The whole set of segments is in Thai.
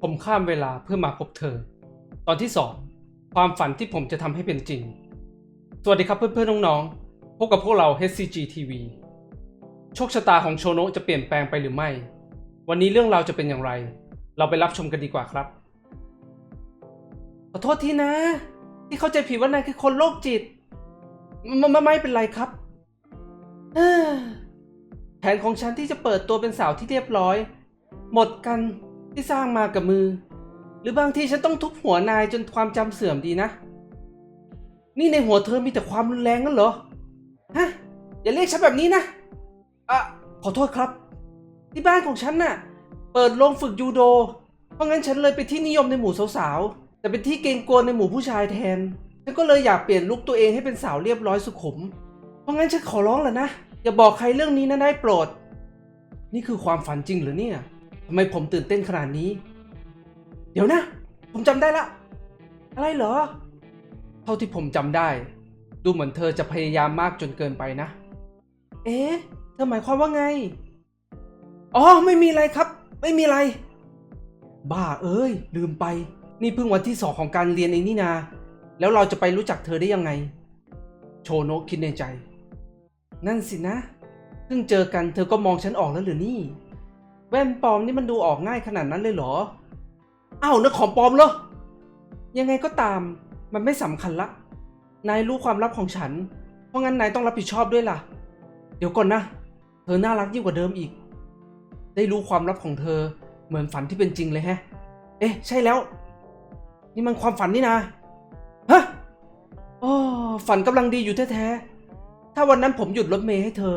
ผมข้ามเวลาเพื่อมาพบเธอ ตอนที่สองความฝันที่ผมจะทำให้เป็นจริง สวัสดีครับเพื่อนๆน้องๆ พบกับพวกเรา HCG TV โชคชะตาของโชโนะจะเปลี่ยนแปลงไปหรือไม่ วันนี้เรื่องราวจะเป็นอย่างไร เราไปรับชมกันดีกว่าครับ ขอโทษทีนะ ที่เข้าใจผิดว่านายคือคนโรคจิตไมไมไม่เป็นไรครับแผนของฉันที่จะเปิดตัวเป็นสาวที่เรียบร้อย หมดกัน ที่สร้างมากับมือ หรือบางทีฉันต้องทุบหัวนายจนความจำเสื่อมดีนะ นี่ในหัวเธอมีแต่ความรุนแรงนั่นเหรอ ฮะ อย่าเรียกฉันแบบนี้นะอะขอโทษครับ ที่บ้านของฉันน่ะ เปิดโรงฝึกยูโด เพราะงั้นฉันเลยไปที่นิยมในหมู่สาวๆ แต่เป็นที่เกรงกลัวในหมู่ผู้ชายแทน ฉันก็เลยอยากเปลี่ยนลุคตัวเองให้เป็นสาวเรียบร้อยสุขุม เพราะงั้นฉันขอร้องแหละนะ อย่าบอกใครเรื่องนี้นะได้โปรด นี่คือความฝันจริงหรือเนี่ย ทำไมผมตื่นเต้นขนาดนี้ เดี๋ยวนะ ผมจำได้ละ อะไรเหรอ เท่าที่ผมจำได้ ดูเหมือนเธอจะพยายามมากจนเกินไปนะ เอ๊ะ เธอหมายความว่าไง อ๋อ ไม่มีอะไรครับ ไม่มีอะไร บ้าเอ้ย ลืมไป นี่เพิ่งวันที่สองของการเรียนเองนี่นา แล้วเราจะไปรู้จักเธอได้ยังไง โชโนะคิดในใจ นั่นสินะ เพิ่งเจอกันเธอก็มองฉันออกแล้วหรือนี่ แว่นปลอมนี่มันดูออกง่ายขนาดนั้นเลยเหรออ้าวนั่นของปลอมเหรอ ยังไงก็ตามมันไม่สำคัญละ นายรู้ความลับของฉัน เพราะงั้นนายต้องรับผิดชอบด้วยล่ะ เดี๋ยวก่อนนะ เธอน่ารักยิ่งกว่าเดิมอีก ได้รู้ความลับของเธอเหมือนฝันที่เป็นจริงเลยแฮะ เอ๊ะ ใช่แล้ว นี่มันความฝันนี่นะ ฮะโอ้ฝันกำลังดีอยู่แท้ๆ ถ้าวันนั้นผมหยุดรถเมย์ให้เธอ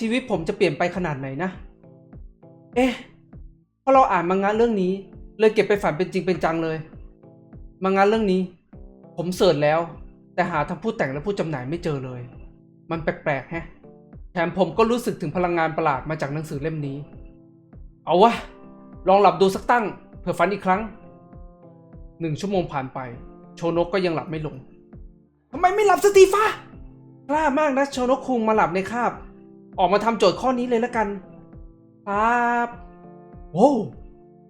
ชีวิตผมจะเปลี่ยนไปขนาดไหนนะ เอ๊ะพอเราอ่านมังงะเรื่องนี้ เลยเก็บไปฝันเป็นจริงเป็นจังเลย มังงะเรื่องนี้ ผมเสิร์ชแล้ว แต่หาทั้งผู้แต่งและผู้จำหน่ายไม่เจอเลย มันแปลกๆแฮะแถมผมก็รู้สึกถึงพลังงานประหลาดมาจากหนังสือเล่มนี้ เอาวะ ลองหลับดูสักตั้งเผื่อฝันอีกครั้ง หนึ่งชั่วโมงผ่านไป โชนกก็ยังหลับไม่ลงทำไมไม่หลับสตีฟ้ากล้ามากนะโชนกคุงมาหลับในคาบ ออกมาทำโจทย์ข้อนี้เลยละกัน ครับโว้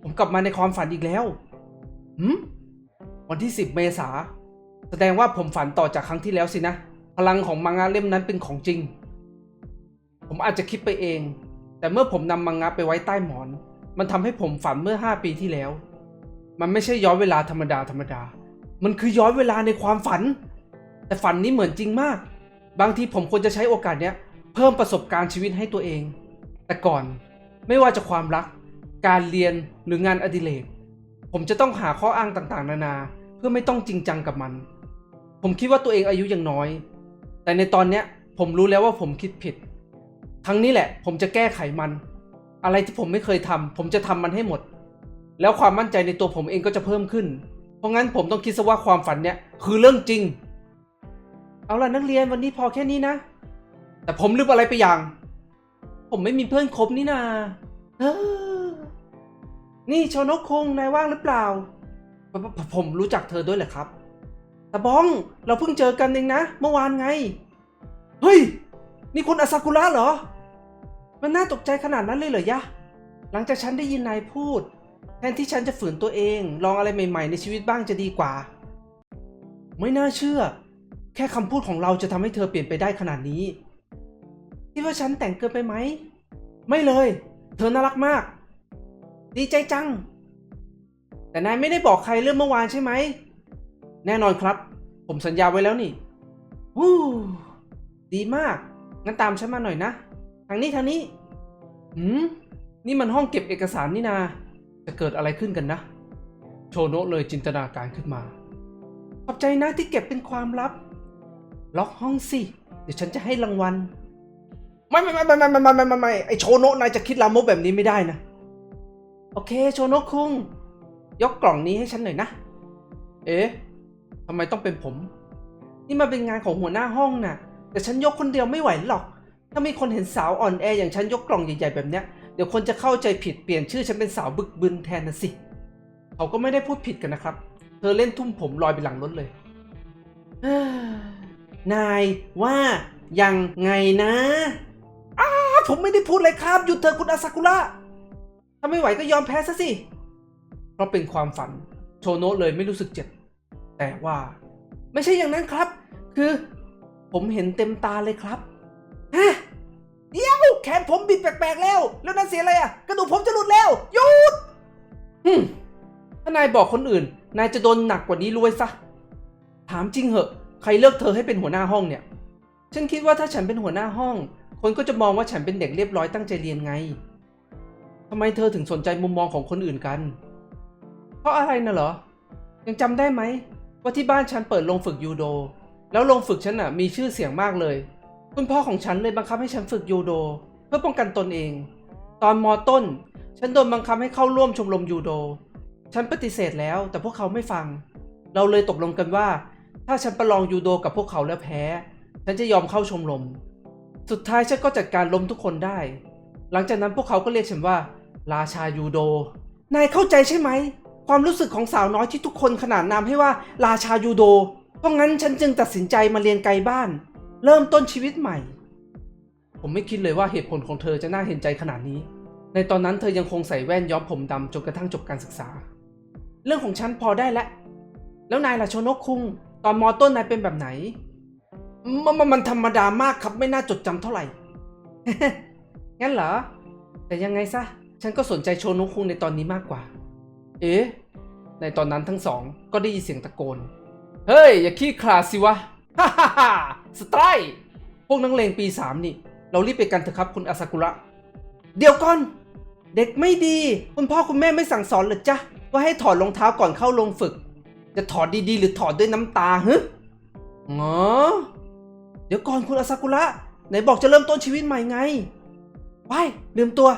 ผมกลับมาในความฝันอีกแล้วหืมวันที่ 10 เมษา แสดงว่าผมฝันต่อจากครั้งที่แล้วสินะ พลังของมังงะเล่มนั้นเป็นของจริง ผมอาจจะคิดไปเอง แต่เมื่อผมนำมังงะไปไว้ใต้หมอน มันทำให้ผมฝันเมื่อ 5 ปีที่แล้ว มันไม่ใช่ย้อนเวลาธรรมดาธรรมดา มันคือย้อนเวลาในความฝัน แต่ฝันนี้เหมือนจริงมาก บางทีผมควรจะใช้โอกาสเนี้ยเพิ่มประสบการณ์ชีวิตให้ตัวเอง แต่ก่อน ไม่ว่าจะความรัก การเรียนหรืองานอดิเรก ผมจะต้องหาข้ออ้างต่างๆ นานา เพื่อไม่ต้องจริงจังกับมัน ผมคิดว่าตัวเองอายุยังน้อย แต่ในตอนเนี้ยผมรู้แล้วว่าผมคิดผิด ครั้งนี้แหละ ผมจะแก้ไขมัน อะไรที่ผมไม่เคยทำผมจะทำมันให้หมด แล้วความมั่นใจในตัวผมเองก็จะเพิ่มขึ้น เพราะงั้นผมต้องคิดซะว่าความฝันเนี้ยคือเรื่องจริง เอาล่ะนักเรียนวันนี้พอแค่นี้นะ แต่ผมลืมอะไรไปอย่าง ผมไม่มีเพื่อนคบนี่นาเออนี่โชนกคงนายว่างหรือเปล่า ผมผมผมรู้จักเธอด้วยแหละครับแต่บ้องเราเพิ่งเจอกันเองนะ เมื่อวานไง เฮ้ย นี่คุณอาซากุระเหรอ มันน่าตกใจขนาดนั้นเลยเหรอยะ หลังจากฉันได้ยินนายพูด แทนที่ฉันจะฝืนตัวเอง ลองอะไรใหม่ๆในชีวิตบ้างจะดีกว่า ไม่น่าเชื่อ แค่คำพูดของเราจะทำให้เธอเปลี่ยนไปได้ขนาดนี้ คิดว่าฉันแต่งเกินไปไหม ไม่เลย เธอน่ารักมาก ดีใจจัง แต่นายไม่ได้บอกใครเรื่องเมื่อวานใช่ไหม แน่นอนครับ ผมสัญญาไว้แล้วนี่ฮู้ดีมาก งั้นตามฉันมาหน่อยนะ ทางนี้ทางนี้ หืม นี่มันห้องเก็บเอกสารนี่นา จะเกิดอะไรขึ้นกันนะ โชโนะเลยจินตนาการขึ้นมา ขอบใจนะที่เก็บเป็นความลับ ล็อกห้องสิ เดี๋ยวฉันจะให้รางวัล ไม่ไม่ไม่ไม่ไม่ไม่ไม่ไม่ไม่ไอโชโนะนายจะคิดลามกแบบนี้ไม่ได้นะ โอเค โชโนะคุง ยกกล่องนี้ให้ฉันหน่อยนะ เอ๊ะทำไมต้องเป็นผม นี่มาเป็นงานของหัวหน้าห้องน่ะ แต่ฉันยกคนเดียวไม่ไหวหรอก ถ้ามีคนเห็นสาวอ่อนแออย่างฉันยกกล่องใหญ่ๆแบบเนี้ยเดี๋ยวคนจะเข้าใจผิดเปลี่ยนชื่อฉันเป็นสาวบึกบึนแทนนะสิ เขาก็ไม่ได้พูดผิดกันนะครับ เธอเล่นทุ่มผมลอยไปหลังรถเลย นายว่ายังไงนะ ผมไม่ได้พูดเลยครับ หยุดเถอะคุณอาซากุระ ถ้าไม่ไหวก็ยอมแพ้ซะสิ เพราะเป็นความฝัน โชโนะเลยไม่รู้สึกเจ็บ แต่ว่า ไม่ใช่อย่างนั้นครับ คือ ผมเห็นเต็มตาเลยครับ ฮะ เดี๋ยว แขนผมบิดแปลกๆแล้ว แล้วนั่นเสียอะไรอะ กระดูกผมจะหลุดแล้ว หยุดฮึถ้านายบอกคนอื่น นายจะโดนหนักกว่านี้รวยซะ ถามจริงเหอะ ใครเลือกเธอให้เป็นหัวหน้าห้องเนี่ย ฉันคิดว่าถ้าฉันเป็นหัวหน้าห้อง คนก็จะมองว่าฉันเป็นเด็กเรียบร้อยตั้งใจเรียนไงทำไมเธอถึงสนใจมุมมองของคนอื่นกัน เพราะอะไรน่ะเหรอ ยังจำได้ไหม ว่าที่บ้านฉันเปิดโรงฝึกยูโด แล้วโรงฝึกฉันน่ะมีชื่อเสียงมากเลย คุณพ่อของฉันเลยบังคับให้ฉันฝึกยูโด เพื่อป้องกันตนเอง ตอนมอต้น ฉันโดนบังคับให้เข้าร่วมชมรมยูโด ฉันปฏิเสธแล้วแต่พวกเขาไม่ฟัง เราเลยตกลงกันว่า ถ้าฉันประลองยูโดกับพวกเขาแล้วแพ้ ฉันจะยอมเข้าชมรม สุดท้ายฉันก็จัดการล้มทุกคนได้ หลังจากนั้นพวกเขาก็เรียกฉันว่า ราชายูโด นายเข้าใจใช่ไหม ความรู้สึกของสาวน้อยที่ทุกคนขนานนามให้ว่าราชายูโด เพราะงั้นฉันจึงตัดสินใจมาเรียนไกลบ้าน เริ่มต้นชีวิตใหม่ ผมไม่คิดเลยว่าเหตุผลของเธอจะน่าเห็นใจขนาดนี้ ในตอนนั้นเธอยังคงใส่แว่นย้อมผมดำจนกระทั่งจบการศึกษา เรื่องของฉันพอได้แล้วแล้วนายล่ะโชนกคุง ตอนมอต้นนายเป็นแบบไหน มันมันธรรมดามากครับไม่น่าจดจำเท่าไหร่ งั้นเหรอ แต่ยังไงซะ ฉันก็สนใจโชนกคุงในตอนนี้มากกว่า เอ๊ะ ในตอนนั้นทั้งสองก็ได้ยินเสียงตะโกน เฮ้ย อย่าขี้ขลาสิวะ ฮ่าฮ่าฮ่าสไตร์ พวกนักเลงปีสามนี่ เรารีบไปกันเถอะครับคุณอาซากุระ เดี๋ยวก่อน เด็กไม่ดี คุณพ่อคุณแม่ไม่สั่งสอนเหรอจ๊ะ ว่าให้ถอดรองเท้าก่อนเข้าโรงฝึก จะถอดดีๆ หรือถอดด้วยน้ำตาฮึงอ ดี๋ยวก่อนคุณอาซากุระ ไหนบอกจะเริ่มต้นชีวิตใหม่ไงไปลืมตัว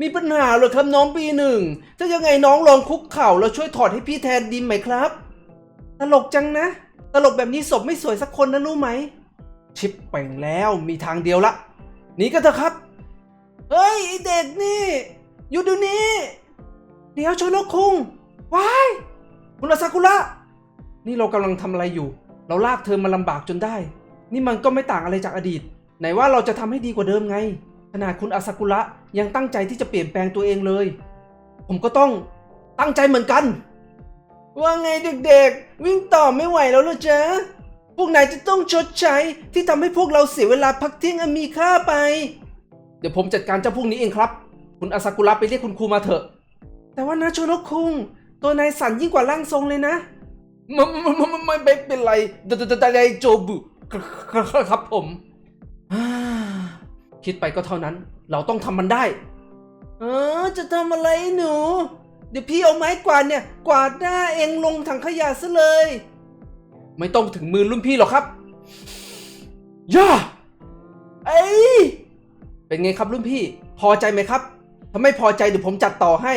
มีปัญหาเหรอครับน้องปีหนึ่งถ้ายังไงน้องลองคุกเข่าแล้วช่วยถอดให้พี่แทนดีไหมครับ ตลกจังนะ ตลกแบบนี้ศพไม่สวยสักคนนะรู้ไหม ชิปเป่งแล้วมีทางเดียวละหนีกันเถอะครับ เฮ้ยเด็กนี่อยู่เดูนี้ เดี๋ยวโชโนคุงว้ายคุณอาซากุระ นี่เรากำลังทำอะไรอยู่ เราลากเธอมาลำบากจนได้ นี่มันก็ไม่ต่างอะไรจากอดีต ไหนว่าเราจะทำให้ดีกว่าเดิมไง ขนาดคุณอาซากุระยังตั้งใจที่จะเปลี่ยนแปลงตัวเองเลย ผมก็ต้องตั้งใจเหมือนกัน ว่าไงเด็กๆ วิ่งต่อไม่ไหวแล้วหรอจ๊ะ พวกนายจะต้องชดใช้ที่ทำให้พวกเราเสียเวลาพักเที่ยงอันมีค่าไป เดี๋ยวผมจัดการเจ้าพวกนี้เองครับ คุณอาซากุระไปเรียกคุณครูมาเถอะ แต่ว่านะโชนกคุง ตัวนายสั่นยิ่งกว่าร่างทรงเลยนะ ไม่ไม่ไม่ไม่เป็นไรแต่แต่แต่โจบุ ครับผม คิดไปก็เท่านั้น เราต้องทำมันได้ เออ จะทำอะไรหนู เดี๋ยวพี่เอาไม้กวาดเนี่ย กวาดหน้าเองลงถังขยะซะเลย ไม่ต้องถึงมือรุ่นพี่หรอกครับ ย่าเอ้ยเป็นไงครับรุ่นพี่ พอใจไหมครับถ้าไม่พอใจเดี๋ยวผมจัดต่อให้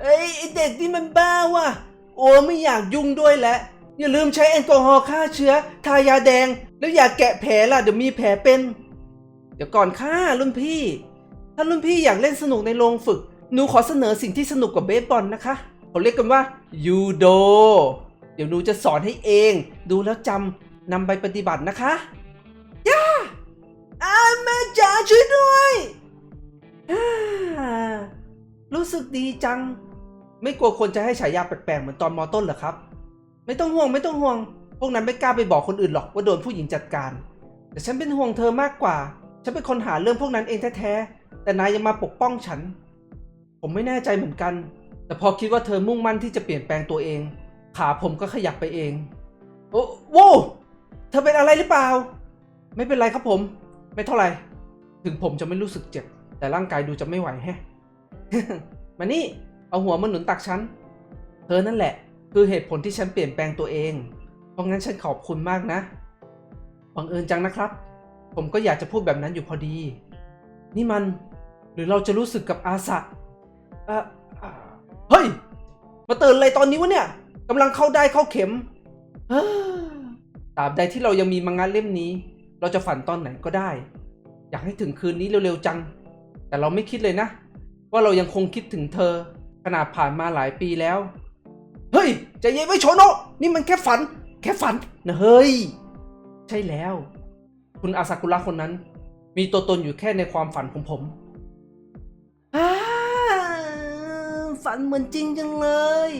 เอ้ยไอ้เด็กนี่มันบ้าว่ะ โอ้ไม่อยากยุ่งด้วยแล้ว อย่าลืมใช้แอลกอฮอล์ฆ่าเชื้อ ทายาแดง แล้วอย่าแกะแผลล่ะเดี๋ยวมีแผลเป็น เดี๋ยวก่อนค่ะรุ่นพี่ ถ้ารุ่นพี่อยากเล่นสนุกในโรงฝึก หนูขอเสนอสิ่งที่สนุกกว่าเบสบอลนะคะเขาเรียกกันว่ายูโด เดี๋ยวหนูจะสอนให้เอง ดูแล้วจำนำไปปฏิบัตินะคะ ย่าอาแม่จ๋าช่วยด้วยอ่ารู้สึกดีจัง ไม่กลัวคนจะให้ฉายาแปลกๆเหมือนตอนมอต้นเหรอครับ ไม่ต้องห่วงไม่ต้องห่วง พวกนั้นไม่กล้าไปบอกคนอื่นหรอกว่าโดนผู้หญิงจัดการ แต่ฉันเป็นห่วงเธอมากกว่า ฉันเป็นคนหาเรื่องพวกนั้นเองแท้ๆ แต่นายยังมาปกป้องฉัน ผมไม่แน่ใจเหมือนกัน แต่พอคิดว่าเธอมุ่งมั่นที่จะเปลี่ยนแปลงตัวเอง ขาผมก็ขยับไปเอง โอ้โวเธอเป็นอะไรหรือเปล่า ไม่เป็นไรครับผม ไม่เท่าไหร่ ถึงผมจะไม่รู้สึกเจ็บ แต่ร่างกายดูจะไม่ไหวแฮะ มานี่ เอาหัวมาหนุนตักฉัน เธอนั่นแหละ คือเหตุผลที่ฉันเปลี่ยนแปลงตัวเอง เพราะงั้นฉันขอบคุณมากนะ บังเอิญจังนะครับ ผมก็อยากจะพูดแบบนั้นอยู่พอดี นี่มัน หรือเราจะรู้สึกกับอาสะเออเฮ้ย มาเตือนอะไรตอนนี้วะเนี่ยกำลังเข้าได้เข้าเข็มตราบใดที่เรายังมีมังงะเล่มนี้ เราจะฝันตอนไหนก็ได้ อยากให้ถึงคืนนี้เร็วๆจัง แต่เราไม่คิดเลยนะ ว่าเรายังคงคิดถึงเธอ ขนาดผ่านมาหลายปีแล้ว เฮ้ยใจเย็นไว้โชโนะนี่มันแค่ฝัน แค่ฝันนะเฮ้ย ใช่แล้ว คุณอาซากุระคนนั้น มีตัวตนอยู่แค่ในความฝันของผมฝันเหมือนจริงจังเลย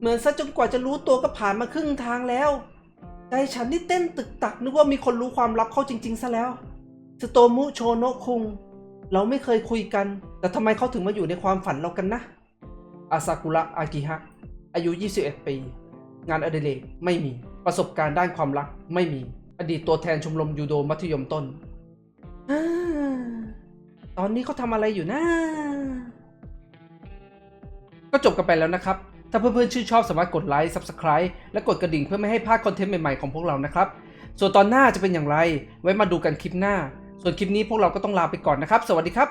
เหมือนซะจนกว่าจะรู้ตัวก็ผ่านมาครึ่งทางแล้วใจฉันนี่เต้นตึกตักนึกว่ามีคนรู้ความลับเขาจริง ๆ ซะแล้ว สโตมุโชโนะคุง เราไม่เคยคุยกัน แต่ทำไมเขาถึงมาอยู่ในความฝันเรากันนะ อาซากุระอากิฮะ อายุ 21 ปี งานอดิเรกไม่มี ประสบการณ์ด้านความรักไม่มี อดีตตัวแทนชมรมยูโดมัธยมต้นอาตอนนี้เขาทำอะไรอยู่นะ ก็จบกันไปแล้วนะครับ ถ้าเพื่อนๆชื่นชอบสามารถกดไลค์ Subscribe และกดกระดิ่งเพื่อไม่ให้พลาดคอนเทนต์ใหม่ๆของพวกเรานะครับ ส่วนตอนหน้าจะเป็นอย่างไร ไว้มาดูกันคลิปหน้า ส่วนคลิปนี้พวกเราก็ต้องลาไปก่อนนะครับ สวัสดีครับ